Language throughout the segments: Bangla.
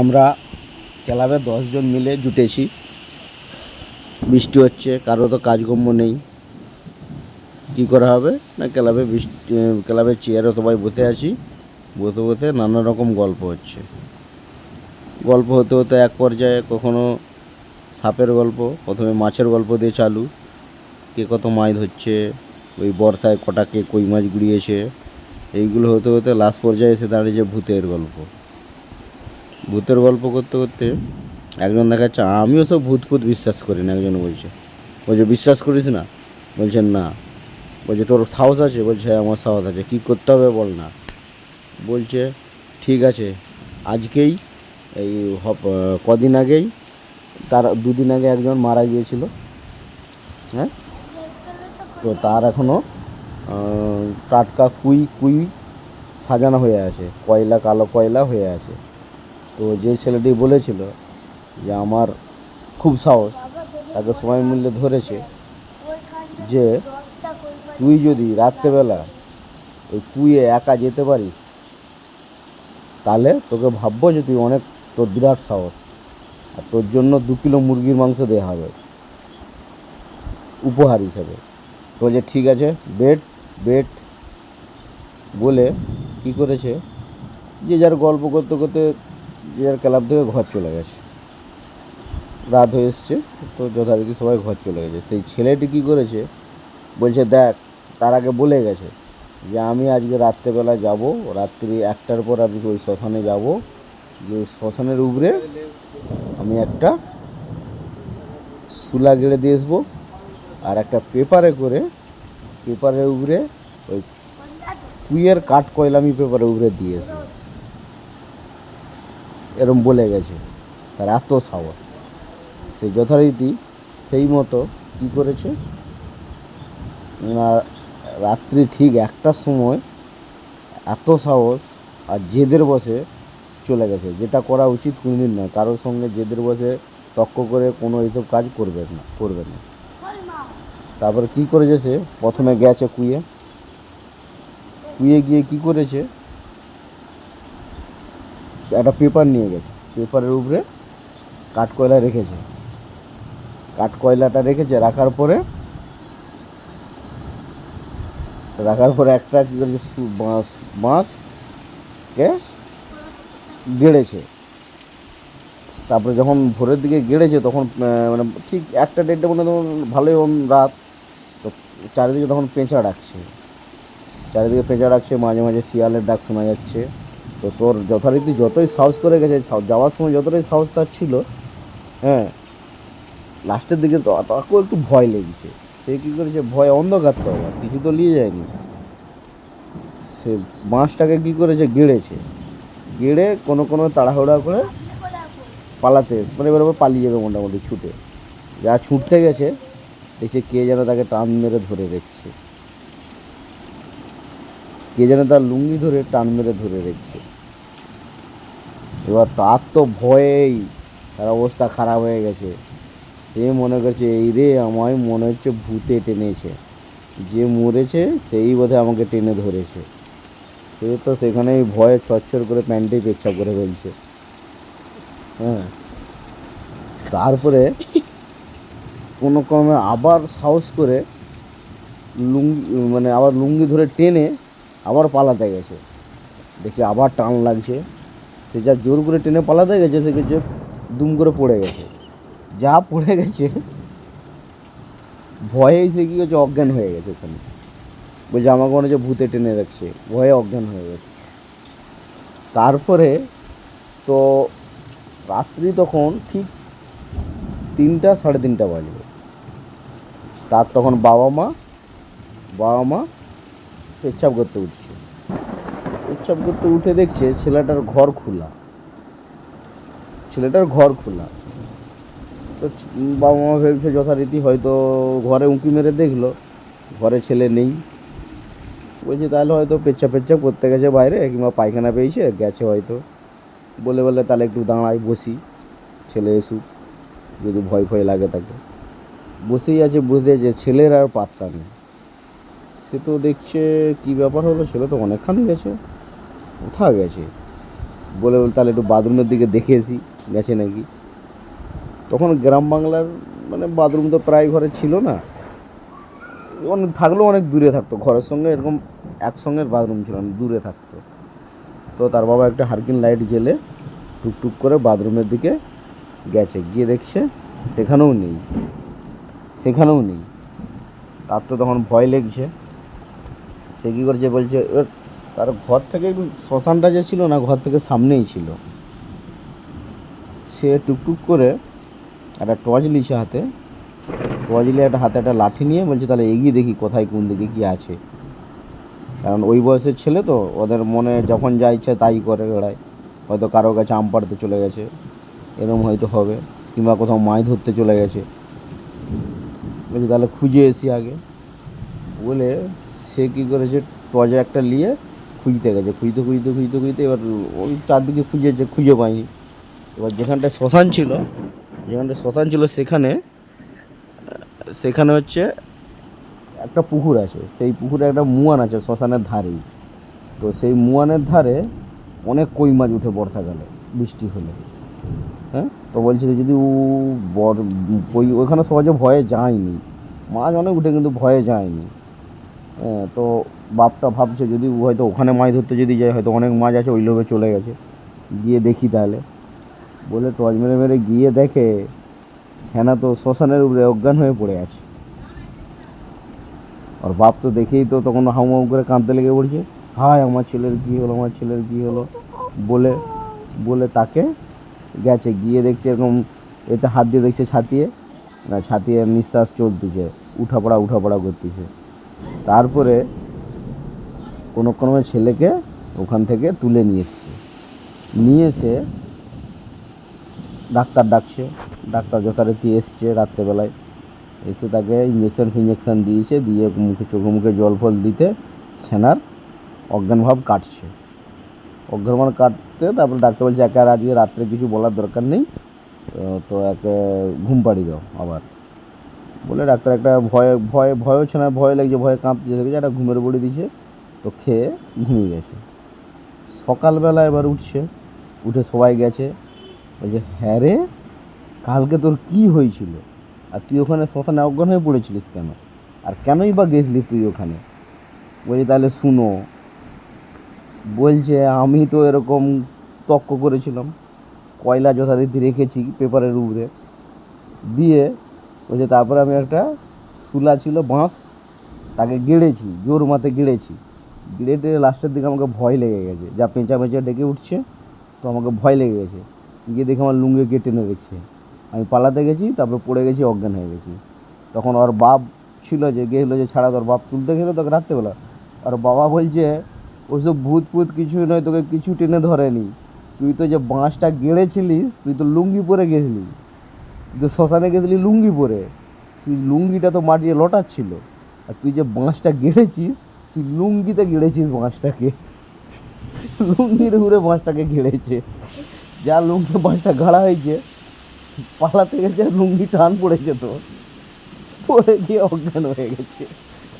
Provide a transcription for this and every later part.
আমরা ক্লাবে দশজন মিলে জুটেছি। বৃষ্টি হচ্ছে, কারও তো কাজকর্ম নেই। কী করা হবে? না, ক্লাবে বৃষ্টি ক্লাবের চেয়ারে সবাই বসে আছি। বসে বসে নানা রকম গল্প হচ্ছে। গল্প হতে হতে এক পর্যায়ে কখনো সাপের গল্প, প্রথমে মাছের গল্প দিয়ে চালু। কে কত মাছ ধরছে, ওই বর্ষায় কটা কে কই মাছ গুড়িয়েছে, এইগুলো হতে হতে লাস্ট পর্যায়ে এসে দাঁড়িয়েছে ভূতের গল্প। ভূতের গল্প করতে করতে একজন দেখাচ্ছে, আমিও সব ভূত ফুত বিশ্বাস করি না, একজন বলছে। বলছে, বিশ্বাস করিস না? বলছেন, না। বলছে, তোর সাহস আছে? বলছে হ্যাঁ আমার সাহস আছে। কী করতে হবে বল না। বলছে, ঠিক আছে, আজকেই এই কদিন আগেই তার, দুদিন আগে একজন মারা গিয়েছিল। হ্যাঁ? তো তার এখনও টাটকা কুই কুই সাজানো হয়ে আছে। কয়লা, কালো কয়লা হয়ে আছে। তো যে ছেলেটি বলেছিল যে আমার খুব সাহস, তাকে সময় মূল্যে ধরেছে যে তুই যদি রাত্রেবেলা ওই কুইয়ে একা যেতে পারিস, তাহলে তোকে ভাববো যে তুই অনেক, তোর বিরাট সাহস। আর তোর জন্য দু কিলো মুরগির মাংস দেওয়া হবে। উপহার হিসেবে। তো যে ঠিক আছে, বেট বেট বলে কি করেছে? যে যার গল্প করতে করতে যার ক্লাব থেকে ঘর চলে গেছে। রাত হয়ে এসছে, তো যথারীতি সবাই ঘর চলে গেছে। সেই ছেলেটি কী করেছে, বলছে, দেখ, তার আগে বলে গেছে যে, আমি আজকে রাত্রেবেলা যাব, রাত্রি একটার পর আমি ওই শ্মশানে যাব। যে ওই শ্মশানের উপরে আমি একটা সুলা গেড়ে দিয়ে আসব আর একটা পেপারে করে, পেপারের উপরে ওই কুইয়ের কাঠ কয়লা আমি পেপারের উপরে দিয়ে আসব। এরম বলে গেছে। তার এত সাহস সে যথারীতি সেই মতো কী করেছে? না রাত্রি ঠিক একটার সময় এত সাহস আর জেদের বসে চলে গেছে। যেটা করা উচিত কোনোদিন নয়। কারোর সঙ্গে জেদের বসে তক্ক করে কোনো এইসব কাজ করবে না করবে না। তারপরে কী করেছে সে? প্রথমে গেছে কুয়ে। কুয়ে গিয়ে কি করেছে? একটা পেপার নিয়ে গেছে। পেপারের উপরে কাঠকয়লা রেখেছে। কাঠকয়লাটা রেখেছে, রাখার পরে রাখার পরে একটা কী করেছে বাঁশ, বাঁশকে গেড়েছে। তারপরে যখন ভোরের দিকে গেড়েছে, তখন মানে ঠিক একটা দেড়টা মধ্যে তখন ভালোই রাত। তো চারিদিকে তখন পেঁচা ডাকছে চারিদিকে পেঁচা ডাকছে মাঝে মাঝে শিয়ালের ডাক শোনা যাচ্ছে। তো তোর যথারীতি যতই সাহস করে গেছে যাওয়ার সময় যতটাই সাহস তার ছিল হ্যাঁ লাস্টের দিকে তো তাকেও একটু ভয় লেগেছে। সে কী করেছে? ভয় অন্ধকার তো আবার, কিছু তো নিয়ে যায়নি। সে বাঁশটাকে কী করেছে? গেড়েছে। গেড়ে কোনো কোনো তাড়াহুড়া করে পালাতে মানে এবার পালিয়ে যাবে মোটামুটি ছুটে। যা ছুটতে গেছে দেখছে কে যেন তাকে টান মেরে ধরে রেখেছে। কে যেন তার লুঙ্গি ধরে টান মেরে ধরে রেখেছে। এবার তার তো ভয়েই তার অবস্থা খারাপ হয়ে গেছে। সে মনে করছে, এই রে, আমায় মনে হচ্ছে ভূতে টেনেছে। যে মরেছে, সেই বোধহয় আমাকে টেনে ধরেছে। সে তো সেখানেই ভয়ে ছচ্ছর করে প্যান্টেই পেচ্ছাপ করে ফেলছে। হ্যাঁ। তারপরে কোনো ক্রমে আবার সাহস করে লুঙ্গি মানে আবার লুঙ্গি ধরে টেনে আবার পালাতে গেছে। দেখি আবার টান লাগছে। সে যা জোর করে টেনে পালাতে গেছে, সে গেছে দুম করে পড়ে গেছে। যা পড়ে গেছে ভয়েই সে কী হচ্ছে অজ্ঞান হয়ে গেছে ওখানে। বলছে, আমাকে মনে হচ্ছে ভূতে টেনে রাখছে, ভয়ে অজ্ঞান হয়ে গেছে। তারপরে তো রাত্রি তখন ঠিক তিনটা সাড়ে তিনটা বাজবে তার তখন বাবা মা বাবা মা পেচ্ছাপ করতে উঠছে। পেচ্ছাপ করতে উঠে দেখছে ছেলেটার ঘর খোলা। ছেলেটার ঘর খোলা। তো বাবা মা ভেবেছে যথারীতি হয়তো ঘরে উঁকি মেরে দেখল। ঘরে ছেলে নেই। বলছে, তাহলে হয়তো পেচ্ছাপ পেচ্ছাপ করতে গেছে বাইরে কিংবা পায়খানা পেয়েছে, গেছে হয়তো। বলে বলে, তাহলে একটু দাঁড়াই, বসি। ছেলে এসুক, যদি ভয় ভয় লাগে তাকে। বসেই আছে, বসে যে ছেলের আর পাত্তা নেই। সে তো দেখছে, কী ব্যাপার হলো? ছেলে তো অনেকক্ষণ গেছে। কোথা গেছে? বলে বলে তাহলে একটু বাথরুমের দিকে দেখে এসি গেছে নাকি? তখন গ্রাম বাংলার মানে বাথরুম তো প্রায় ঘরে ছিল না। অনেক থাকলেও অনেক দূরে থাকতো। ঘরের সঙ্গে এরকম একসঙ্গে বাথরুম ছিল না, দূরে থাকতো। তো তার বাবা একটা হারকিন লাইট জেলে টুকটুক করে বাথরুমের দিকে গেছে। গিয়ে দেখছে সেখানেও নেই সেখানেও নেই। তার তো তখন ভয় লেগছে। সে কী করছে বলছে তার ঘর থেকে একটু শ্মশানটা যে ছিল না, ঘর থেকে সামনেই ছিল। সে টুকটুক করে একটা টর্চ নিয়েছে হাতে। টর্চ নিয়ে একটা হাতে একটা লাঠি নিয়ে বলছে, তাহলে এগিয়ে দেখি কোথায়, কোন দিকে কী আছে। কারণ ওই বয়সের ছেলে তো, ওদের মনে যখন যা ইচ্ছা তাই করে বেড়ায়। হয়তো কারও কাছে আম পাড়তে চলে গেছে, এরম হয়তো হবে, কিংবা কোথাও মাছ ধরতে চলে গেছে। বলছি, তাহলে খুঁজে এসি আগে। বলে সে কী করেছে, টর্চে একটা নিয়ে খুঁজতে গেছে, খুঁজতে খুঁজতে খুঁজতে খুঁজতে এবার ওই চারদিকে খুঁজেছে খুঁজে পাইনি। এবার যেখানটায় শ্মশান ছিল, যেখানটায় শ্মশান ছিল সেখানে সেখানে হচ্ছে একটা পুকুর আছে। সেই পুকুরে একটা মুয়ান আছে শ্মশানের ধারেই তো সেই মুয়ানের ধারে অনেক কই মাছ উঠে বর্ষাকালে বৃষ্টি হলে। হ্যাঁ? তো বলছিল যদি ও বর, ওই ওখানে সহজে ভয়ে যায়নি। মাছ অনেক উঠে কিন্তু ভয়ে যায়নি। হ্যাঁ তো বাপটা ভাবছে যদি, হয়তো ওখানে মাছ ধরতে যদি যায়, হয়তো অনেক মাছ আছে, ওই লোভে চলে গেছে। গিয়ে দেখি তাহলে। বলে টর্চ মেরে মেরে গিয়ে দেখে হ্যাঁ তো শ্মশানের উপরে অজ্ঞান হয়ে পড়ে আছে। আর বাপ তো দেখেই তো তখন হাউমাউ করে কাঁদতে লেগে পড়ছে। হায়, আমার ছেলের কী হলো, আমার ছেলের কী হলো? বলে বলে তাকে গেছে, গিয়ে দেখছে এরকম, এতে হাত দিয়ে দেখছে ছাতিয়ে। না, ছাতিয়ে নিঃশ্বাস চলতেছে, উঠাপড়া উঠাপড়া করতেছে। তারপরে কোনো কোনো ছেলেকে ওখান থেকে তুলে নিয়ে এসছে। নিয়ে এসে ডাক্তার ডাকছে, ডাক্তার যথারীতি এসছে রাত্রেবেলায়। এসে তাকে ইঞ্জেকশন ফিঞ্জেকশন দিয়েছে, দিয়ে মুখে চোখে মুখে জল ফল দিতে সেনার অজ্ঞানভাব কাটছে। অজ্ঞানভাব কাটতে তারপরে ডাক্তার বলছে, একে আর আজকে রাত্রে কিছু বলার দরকার নেই। তো একে ঘুম পাড়িয়ে দাও আবার। বলে ডাক্তার একটা ভয় ভয় ভয় হচ্ছে না, ভয় লাগছে, ভয়ে কাঁপতে দেখেছে একটা ঘুমের বড়ি দিয়েছে। তো খেয়ে ঘুমিয়ে গেছে। সকালবেলা এবার উঠছে, উঠে সবাই গেছে, বলছে হ্যাঁ রে, কালকে তোর কি হয়েছিল? আর তুই ওখানে শ্মশানে অজ্ঞান হয়ে পড়েছিলিস কেন? আর কেনই বা গেছলি তুই ওখানে? বলছি, তাহলে শুনো। বলছে, আমি তো এরকম তক্ক করেছিলাম, কয়লা যথারীতি রেখেছি পেপারের উপরে। দিয়ে বলছে, তারপরে আমি একটা শুলা ছিল বাঁশ, তাকে গেড়েছি, জোর মাতে গেড়েছি। গেড়ে টেড়ে লাস্টের দিকে আমাকে ভয় লেগে গেছে। যা পেঁচা পেঁচা ডেকে উঠছে, তো আমাকে ভয় লেগে গেছে। গিয়ে দেখে আমার লুঙ্গে কেটে টেনে রেখেছে। আমি পালাতে গেছি, তারপরে পড়ে গেছি, অজ্ঞান হয়ে গেছি। তখন ওর বাপ ছিল যে গেছিল যে, ছাড়া তোর বাপ তুলতে গেলো তোকে রাত্রেবেলা। আর বাবা বলছে ওইসব ভূত ফুত কিছু নয়, তোকে কিছু টেনে ধরেনি। তুই তো যে বাঁশটা গেড়েছিলিস, তুই তো লুঙ্গি পরে গেছিলি। তুই তো শ্মশানে গেছিলি লুঙ্গি পরে। তুই লুঙ্গিটা তো মাটিয়ে লটাচ্ছিল। আর তুই যে বাঁশটা গেড়েছিস তুই লুঙ্গিতে গেড়েছিস বাঁশটাকে? লুঙ্গির উপরে বাঁশটাকে গেড়েছে। যা লুঙ্গি, বাঁশটা গাড়া হয়েছে। পালাতে গেছে, লুঙ্গি টান পড়েছে তো। পড়ে গিয়ে অজ্ঞান হয়ে গেছে।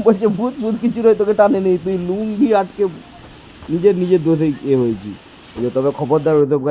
বলছে, ভূত ভূত, কিছু নয়, তোকে টানে নেই। তুই লুঙ্গি আটকে নিজের নিজের দোষে এ হয়েছি তবে খবরদার ওইসব